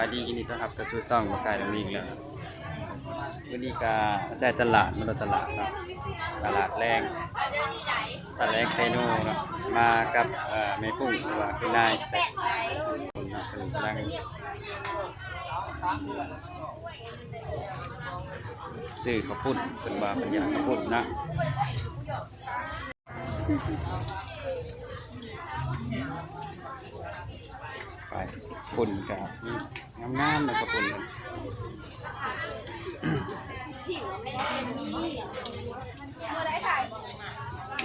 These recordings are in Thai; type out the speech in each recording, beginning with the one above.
ายดีกินดีต้อนรับกระชูซ่องมาไก่ตรงนี้อีกแล้ววันนี้ก็ใจตลาดมาดูตลาดเนาะตลาดแรงตลาดแรงไซโนเนาะมากับเอ่อแม่ปุ้งหรือว่าคือนายแต่คนเนาะเป็นกำลังซื้อข้าวปุ้นเป็นว่าเป็นอย่างข้าวปุ้นนะไป ปุ้นกับงามๆเลยข้าวปุ้นกัน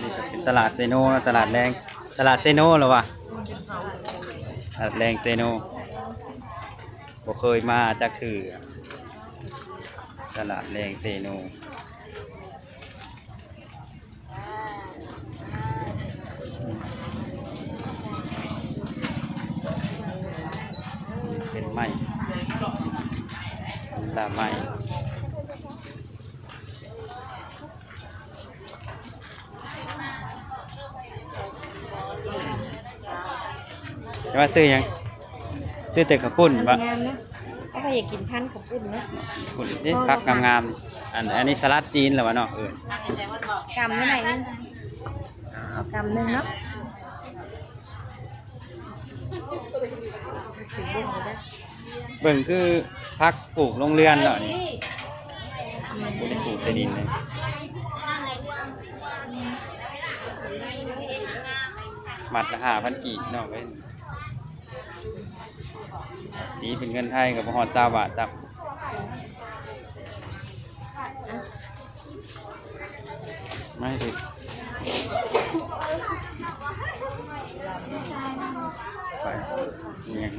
นี่ก็เป็นตลาดเซโนตลาดแรงตลาดเซโนหรอวะตลาดแรงเซโนบ่เคยมาจักคือตลาดแรงเซโนเป็นไม้ลาไม้ จะมาซื้อหยังซื้อแต่ข้าวปุ้นปะงามเนาะเอาไปอยากกินพันกับปุ้นเนาะปุ้นนี่พักงามๆอันอันนี้สลัดจีนเหรอวะเนาะเออกำไม่ไหนนึงเอากำหนึงเนาะถึงบุ้งเลยนะเบิ่งคือพักปลูกโรงเรือนเนาะนี่ปลูกปลูกใส่ดินเลยมัดละห้าพันกีบเนาะเว้ย นี่เป็นเงินไทยกับพอดเจ้าบาทจับไม่ถึงไปเนี่ย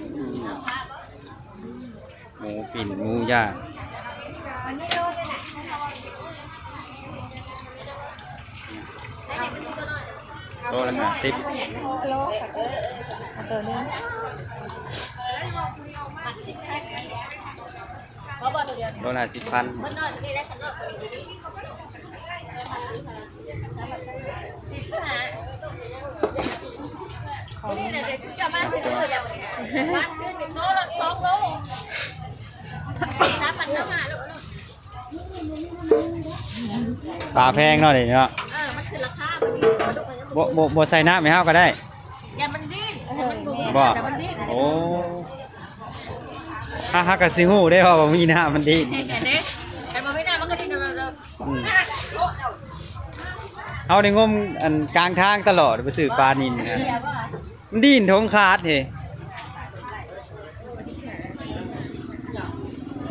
หมูปิ่นหมูย่างโลละห้าสิบโลค่ะเอาตัวนึง โลละสิบพันของปลาแพงเนาะเดี๋ยวนี้เนาะบ่บ่บ่ใส่น้ำไม่ห้าวก็ได้ อย่ามันดิ้นอย่ามันบุกบ่อย่ามันดิ้นโอ้ฮ่าฮ่ากับซิฮู้ได้เพราะว่ามีน้ำมันดีเห็นไหมแต่มันไม่ได้มันก็ดิ้นเราเราอืมเอาได้งมอันกลางทางตลอดไปซื้อปลานินนะมันดิ้นทงขาดเฮ้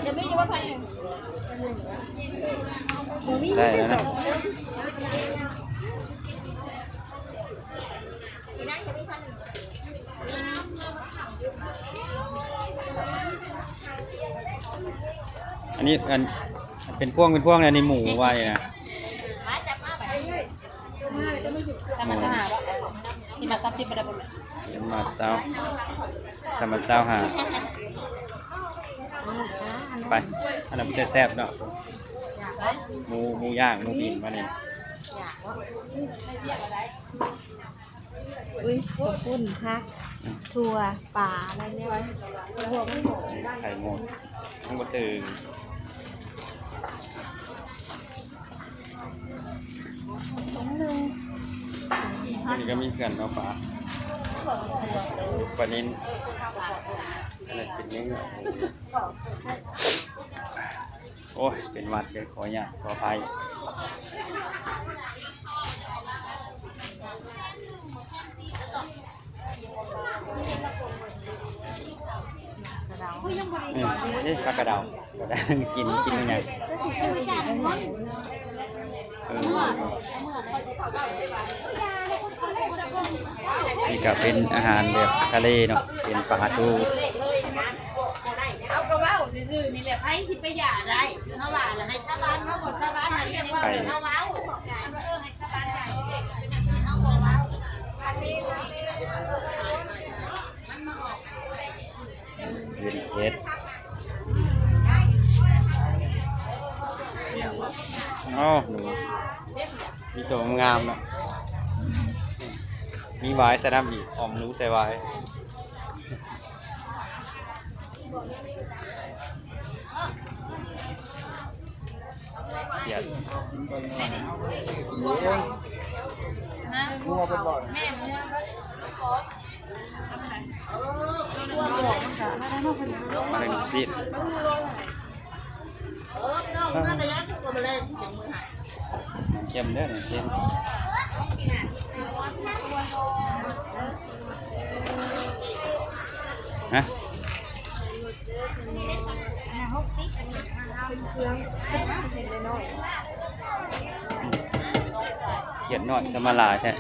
จะไม่อยู่ว่าใครได้แล้วนะ อันนี้อันเป็นพวงเป็นพวงอันนี้หมูไว้นะมาจับมาไปหมูที่มาซับซิบประดับเสียมาเจ้าสมาเจ้าหาไปอันนั้นมันจะแซ่บเนาะหมูหมูย่างหมูบินมาเนี่ยอุ้ยข้าวปุ้นพักถั่วปลาอะไรเนี่ยถั่วไม่หมดไข่หมดทั้งหมดตื่น ถุงหนึงอันนี้ก็มีเพื่อนมาฝากปลานินอันนั้นเป็นเนื้อโอ้ย เป็นหวัดเป็นขอเนี่ยขออภัยสะเดาอืมเอ๊ะปลากระเดาก็ได้กินกินยังไงเออ นี่ก็เป็นอาหารแบบทะเลเนาะเป็นปลาทูเอากระว่าซื่อๆนี่แหละไพ่สิไปหย่าได้เท่าไหร่ละให้ชาวบ้านเขาบอกชาวบ้านเรียกว่าเท่าว้าวเออให้ชาวบ้านได้เด็กเป็นเอาบอกว้าวอันนี้เป็นเห็ด อ๋อหนูมีตัวงามๆเนาะมีไว้ใส่น้ำอีกออมรู้ใส่ไว้เขียดนะแม่มัวมาเลยดูสิเค็มเด้อเนี่ยเค็มฮะ เค็มเด้อเค็มฮะเขียนหน่อยสมาลายแท้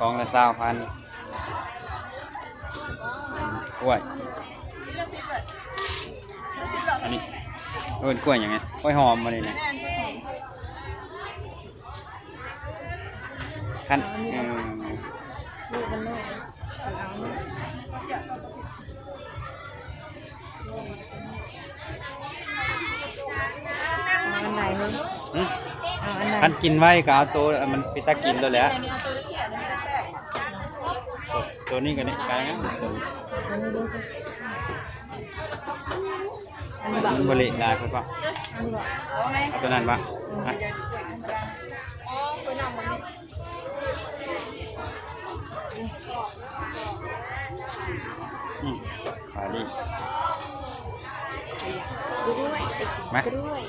กองละสาวพันกล้วยอันนี้ เอิ้นกล้วยหยังไงกล้วยหอมมาเลยนะขั้นอืมลูกมันน้อยเอาเนี่ยเอาอันไหนเฮ้ยหึเอาอันไหนขั้นกินไว้ก็เอาตัวมันไปตากินแล้วแหละตัวนี้ก็นี่กลายงั้นตัวนี้อันนี้ดูสิอันนี้บอกมัน บริลายคนปะอับอกเอาตัวนั้นปะอะปลาดิกล้วยไหมกล้วย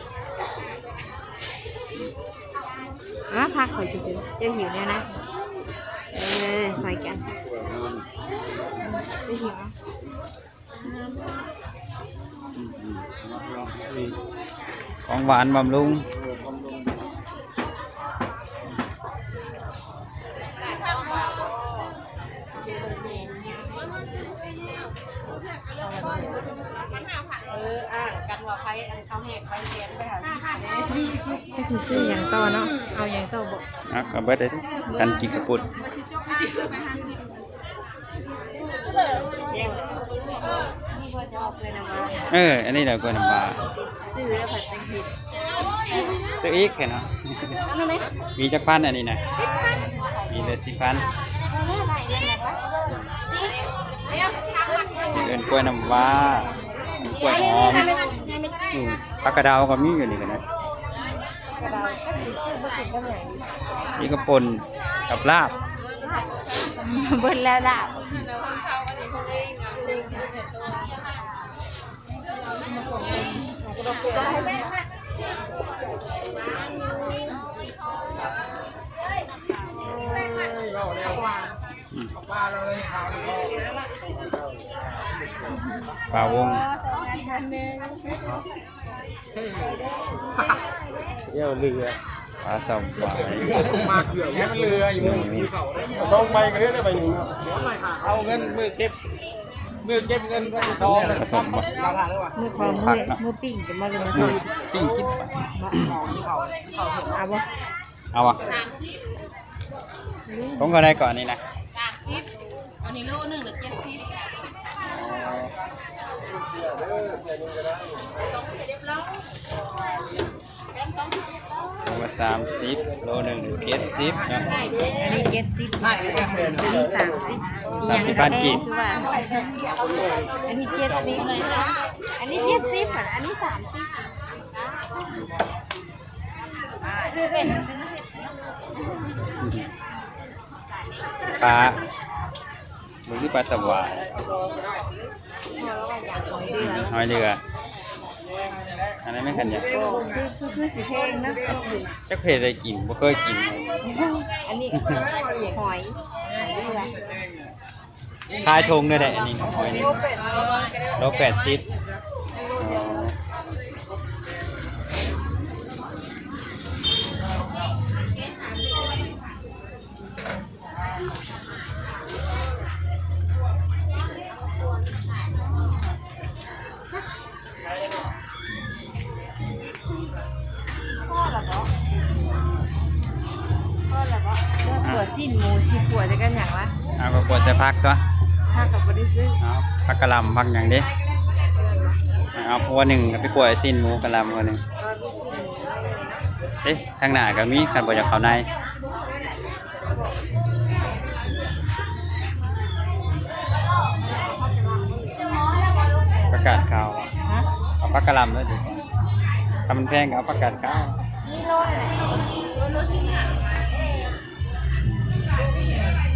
อะพักขอยจะกินจะหิวเนี่ยนะ เออใส่กันจะหิวอะ ของหวานบำรุงเอออะกันว่าไฟอันเขาแหกไฟเสียนไปหาจะคือซื้ออย่างต่อเนาะ เอาอย่างต่อบอกอะเอาเบิดเลยกันกินกระปุดนี่ พอจะออกเลยนะว่าเออ อันนี้เดี๋ยวกล้วยน้ำปลาซื้อแล้วผัดเป็นผิดซื้ออีกเห็นเนาะเอาไหมมีจักพันอันนี้นะมีเลยสิพันเอาเรื่องอะไรเรื่องอะไรวะสิเดี๋ยวทำผัดเลยเดินกล้วยน้ำว้ากล้วยหอมอืมปลากระเดาวก็มีอยู่นี่กันนะกระดาษก็ถือชื่อบุกินก็เหมือนนี่ก็ปนกับลาบเบิ้ลแล้วล่ะอืม ปลาวงเยี่ยวเรือปลาสวายมาเกี่ยวมันเรืออยู่นี่สองใบก็ได้ใบหนึ่งเอาเงินมือเก็บ มือเก็บเงินไว้ซองผสมบ่ราเท่าไหร่อความมือมือปิ่งจะมาเลยนะปิ้งกินเอาบ่เอาวะผมก็ได้ก่อนนี่นะสามสิบอันนี้โลหนึ่งหรือเจ็ดสิบ โลละสามสิบโลหนึ่งเจ็ดสิบเนาะอันนี้เจ็ดสิบอันนี้สามสิบสามสิบพันกีบคือว่าอันนี้เจ็ดสิบอันนี้เจ็ดสิบอะอันนี้สามสิบปลาดูที่ปลาสวายหอยเรือ อันนั้นไม่ขันเนี่ยคือคือคือสีเพลงนะจักเพจได้กินบ่เคยกิน อันนี้หอยเรือทายทงด้วยแหละอันนี้หอยนี่โลแปดสิบ พักตัวพักกับบริซื้อพักกะลำพักอย่างนี้เอาพัวหนึ่งไปกล้วยสิ้นหมูกระลำพัวหนึ่งเอ๊ะทางหน้ากับมีกันบจากเขาในประกาศข่าวเอาพักกระลำด้วยดีกว่าทำมันแพงกับประกาศข่าวนี่ร้อยเลย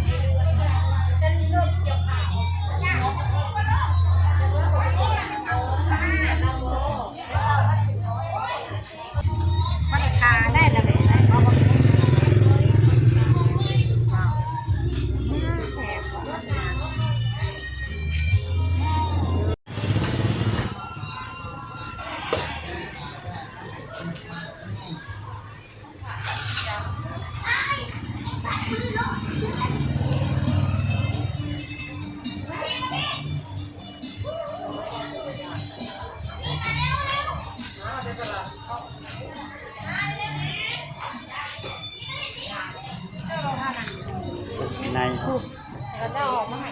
ในแล้วจะเอาอกมาให้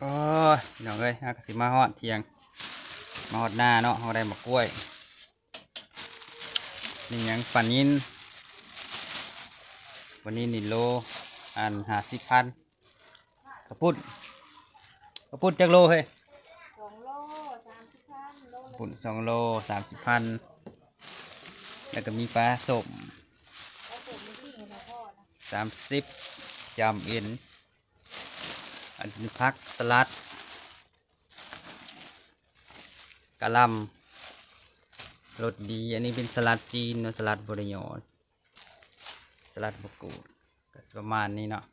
โอ้ยน้องเอ้ยฮากสิมาฮอดเทียง มาฮอดหน้าเนาะเฮาได้มากล้วย นี่หยังปันยินวันนี้นี่โลอันหาสิบพันกระปุ้นกระปุ้นจักโลเฮ้ยสองโลสามสิบพันโลกระปุ้นสองโลสามสิบพันแล้วก็มีปลาส้มแล้วผมไม่ทิ้งนะพ่อนะสามสิบจำเอ็นอันนี้พักสลัดกะหลำ รสดี อันนี้เป็นสลัดจีนเนาะสลัดบริยอนสลัดบกูดก็สิประมาณนี้เนาะ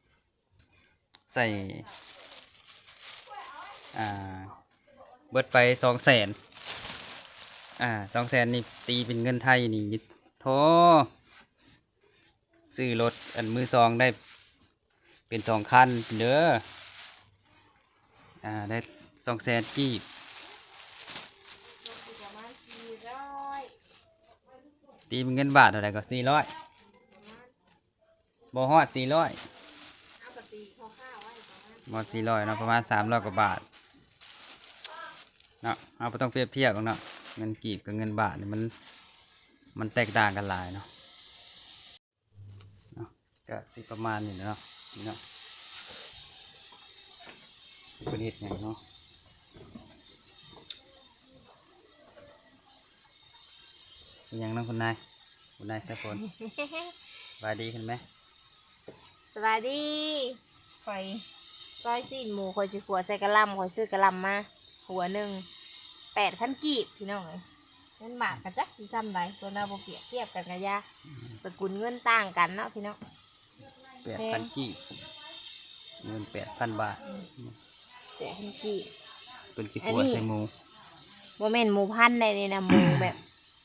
ใส่อ่าเบิดไปสองแสนอ่าสองแสนนี่ตีเป็นเงินไทยนี่โทซื้อรถอันมือซองได้เป็นสองคันเด้ออ่าได้สองแสนกีบ ประมาณสี่ร้อย ตีเป็นเงินบาทเท่าไหร่ก็สี่ร้อยบ่ฮอดสี่ร้อยเอากะตีข้าวข้าวไว้ประมาณบ่สี่ร้อยเนาะประมาณสามร้อยกว่าบาทเนาะเอาไปต้องเปรียบเทียบกันเนาะเงินกีบกับเงินบาทเนี่ยมันมันแตกต่างกันหลายเนาะเนาะก็สิประมาณนี้เนาะนี่เนาะประเทศอย่างเนาะ เป็นหยังน้องคุณนายคุณนายแค่คนบายดีขึ้นไหมสวัสดีคอยร้อยสี่หมูคอยสิขัวใส่กระหลำคอยซื้อกระหลำมาหัวหนึ่งแปดพันกีบพี่น้องเลยเงินบาทกระจักสิซ้ำใดตัวเราบ่เปรียบเทียบกันกะยาสกุลเงินต่างกันเนาะพี่น้องแปดพันกีบเงินแปดพันบาทแปดพันกีบเป็นกี่อันตัวนี้ใส่หมูโมเมนหมูพันธุ์ในนี่นะหมูแบบ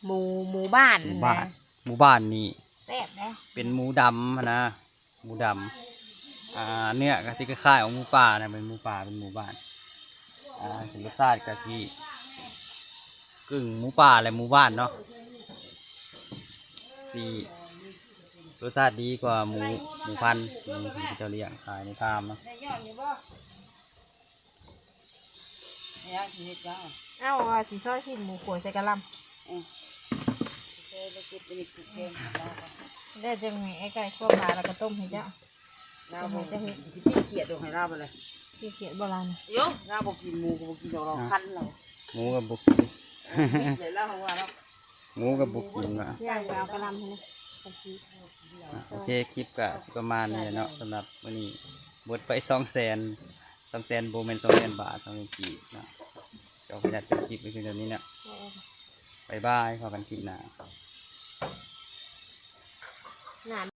หมูหมูบ้านหมูนะบ้าน หมูบ้านนี่แซ่บนะเป็นหมูดำหั้นนะหมูดำอ่าเนื้อก็ที่คล้ายๆของหมูป่านะเป็นหมูป่าเป็นหมูบ้านอ่าเป็นรสชาติกะทิกึ่งหมูป่าและหมูบ้านเนาะที่รสชาติดีกว่าหมูหมูพันธุ์หมูที่เขาเจะเลี้ยงขายในฟาร์มเนาะเอ้าว่าสีซอยชิ้นหมูขัวใส่กระหลำ ได้จังไงไอ้ไก่ข้าวผาแล้วก็ต้มให้เจ้าน้าบอกจะเห็นพี่เกียดดูให้น้าไปเลยที่เขียนโบราณนะโยน้าบอกกินหมูก็บอกกินดอกเราคันเราหมูกับบุกินเดี๋ยวเล่าให้ว่าแล้วหมูกับบุกินอะย่างไปเอากระหลำให้นะกะทิอะโอเคคลิปก็สิประมาณนี้เนาะสำหรับวันนี้เบดไปสองแสนสองแสนโบเมนสองแสนบาทสองแสนกีบเนาะเดี๋ยวขออนุญาตเป็นคลิปไปเพียงเท่านี้เนาะบายบายพอกันคลิปหน้า หนา